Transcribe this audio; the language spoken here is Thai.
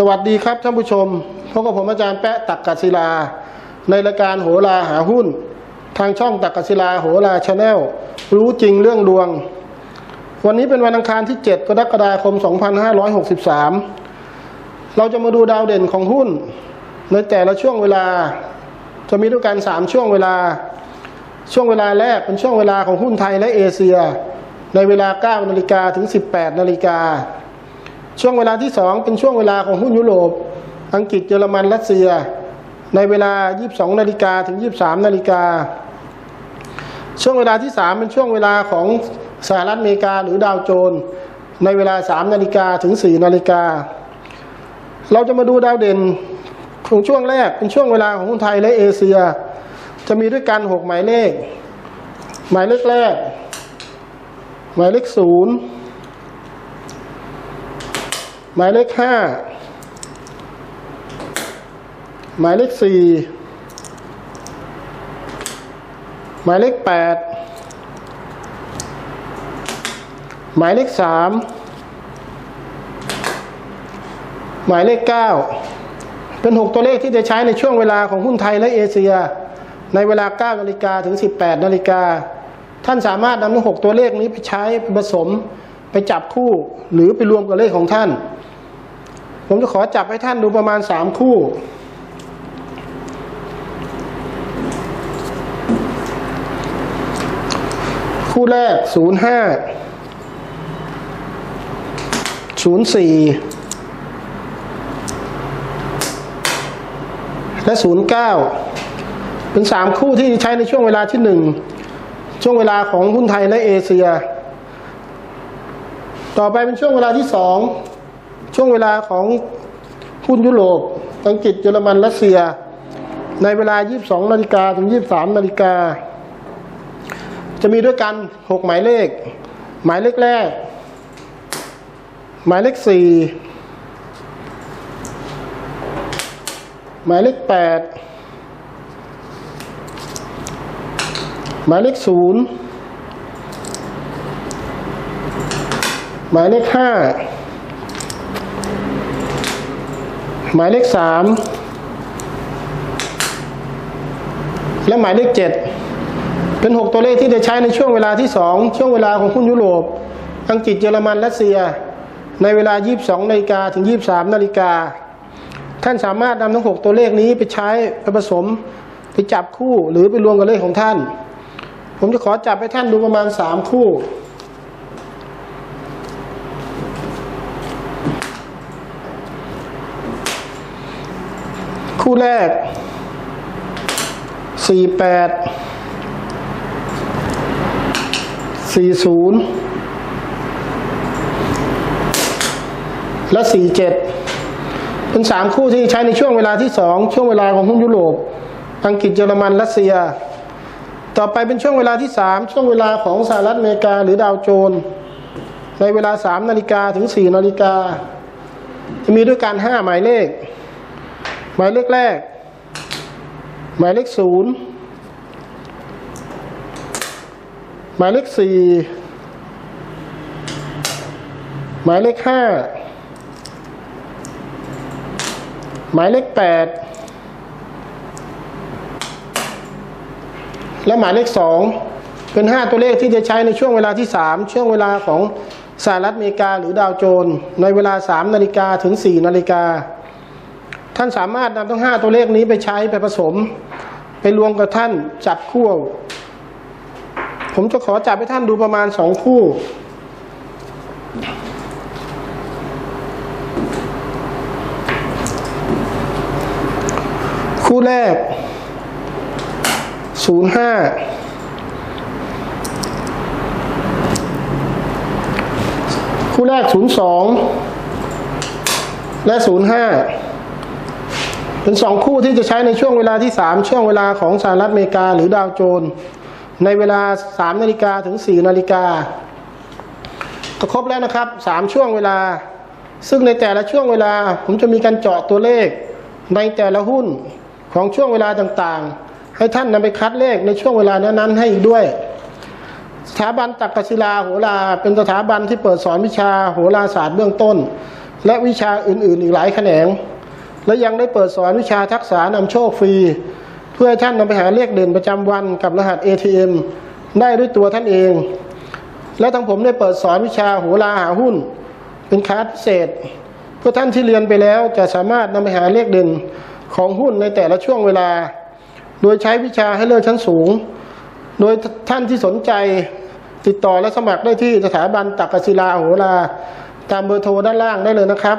สวัสดีครับท่านผู้ชมพบกับผมอาจารย์แปะตักกศิลา ในรายการโหราหาหุ้น ทางช่องตักกศิลาโหราชาแนลรู้จริงเรื่องดวง วันนี้เป็นวันอังคารที่ 7 กรกฎาคม 2563 เราจะมาดูดาวเด่นของหุ้น ในแต่ละช่วงเวลา จะมีด้วยกัน 3 ช่วงเวลา ช่วงเวลาแรกเป็นช่วงเวลาของหุ้นไทยและเอเชีย ในเวลา 9 นาฬิกาถึง 18 นาฬิกา ช่วงเวลาที่ 2 เป็นช่วงเวลาของหุ้นยุโรป อังกฤษเยอรมันรัสเซีย ในเวลา 22 นาฬิกาถึง 23 นาฬิกา ช่วงเวลาที่ 3 เป็นช่วงเวลาของสหรัฐอเมริกาหรือดาวโจนส์ในเวลา 3 นาฬิกาถึง 4 นาฬิกา เราจะมาดูดาวเด่นของช่วงแรกเป็นช่วงเวลาของหุ้นไทยและเอเชีย จะมีด้วยกัน6หมายเลข หมายเลขแรก หมายเลขศูนย์ หมายเลขห้าหมายเลขสี่หมายเลขแปดหมายเลขสามหมายเลขเก้าเป็นหกตัวเลขที่จะใช้ในช่วงเวลาของหุ้นไทยและเอเชีย ในเวลา 9 นาฬิกาถึง 18 นาฬิกา ท่านสามารถนำทั้งหกตัวเลขนี้ไปใช้ไปผสมไปจับคู่หรือไปรวมกับเลขของท่าน ผมจะขอจับให้ท่านดูประมาณ3คู่ คู่แรก05 04และ09เก้าเป็น3คู่ที่ใช้ในช่วงเวลาที่1ช่วงเวลาของหุ้นไทยและเอเชีย ต่อไปเป็นช่วงเวลาที่2 ช่วงเวลาของหุ้นยุโรปอังกฤษเยอรมันรัสเซีย ในเวลา 22นาฬิกาถึง 23นาฬิกาจะมีด้วยกัน 6 หมายเลข หมายเลขแรก หมายเลข 4 หมายเลข 8 หมายเลข 0 หมายเลข 5 หมายเลข3และหมายเลข7เป็น 6 ตัวเลขที่จะใช้ในช่วงเวลาที่ 2 ช่วงเวลาของหุ้นยุโรป อังกฤษเยอรมันรัสเซีย ในเวลา 22นาฬิกาถึง 23นาฬิกาท่านสามารถนำทั้ง 6 ตัวเลขนี้ไปใช้ไปผสมไปจับคู่หรือไปรวมกับเลขของท่าน ผมจะขอจับให้ท่านดูประมาณ 3 คู่ คู่แรกสี่แปดสี่ศูนย์และสี่เจ็ดเป็นสามคู่ที่ใช้ในช่วงเวลาที่สองช่วงเวลาของหุ้นยุโรป อังกฤษเยอรมัน รัสเซีย ต่อไปเป็นช่วงเวลาที่สามช่วงเวลาของสหรัฐอเมริกาหรือดาวโจน ในเวลาสามนาฬิกาถึงสี่นาฬิกา จะมีด้วยกันห้าหมายเลข หมายเลขแรก หมายเลขศูนย์หมายเลขสี่หมายเลขห้าหมายเลขแปดและหมายเลขสองเป็นห้าตัวเลขที่จะใช้ในช่วงเวลาที่สามช่วงเวลาของสหรัฐอเมริกาหรือดาวโจน ในเวลาสามนาฬิกาถึงสี่นาฬิกา ท่านสามารถนำทั้งห้าตัวเลขนี้ไปใช้ไปผสม ไปรวมกับท่านจับคู่ ผมจะขอจับให้ท่านดูประมาณสองคู่ คู่แรกศูนย์ห้าคู่แรกศูนย์สองและศูนย์ห้า เป็นสองคู่ที่จะใช้ในช่วงเวลาที่สามช่วงเวลาของสหรัฐอเมริกาหรือดาวโจนส์ในเวลาสามนาฬิกาถึงสี่นาฬิกาก็ครบแล้วนะครับสามช่วงเวลา ซึ่งในแต่ละช่วงเวลา ผมจะมีการเจาะตัวเลข ในแต่ละหุ้นของช่วงเวลาต่างๆ ให้ท่านนำไปคัดเลขในช่วงเวลานั้นๆให้อีกด้วยสถาบันตักกศิลาโหราเป็นสถาบันที่เปิดสอนวิชาโหราศาสตร์เบื้องต้น และวิชาอื่นๆ อีกหลายแขนง และยังได้เปิดสอนวิชาทักษะนำโชคฟรี เพื่อให้ท่านนำไปหาเลขเด่นประจำวันกับรหัส ATM ได้ด้วยตัวท่านเอง และทั้งผมได้เปิดสอนวิชาโหราหาหุ้น เป็นคลาสพิเศษ เพื่อท่านที่เรียนไปแล้วจะสามารถนำไปหาเลขเด่นของหุ้นในแต่ละช่วงเวลา โดยใช้วิชาให้เลิศชั้นสูง โดยท่านที่สนใจติดต่อและสมัครได้ที่สถาบันตักกศิลาโหราตามเบอร์โทรด้านล่างได้เลยนะครับ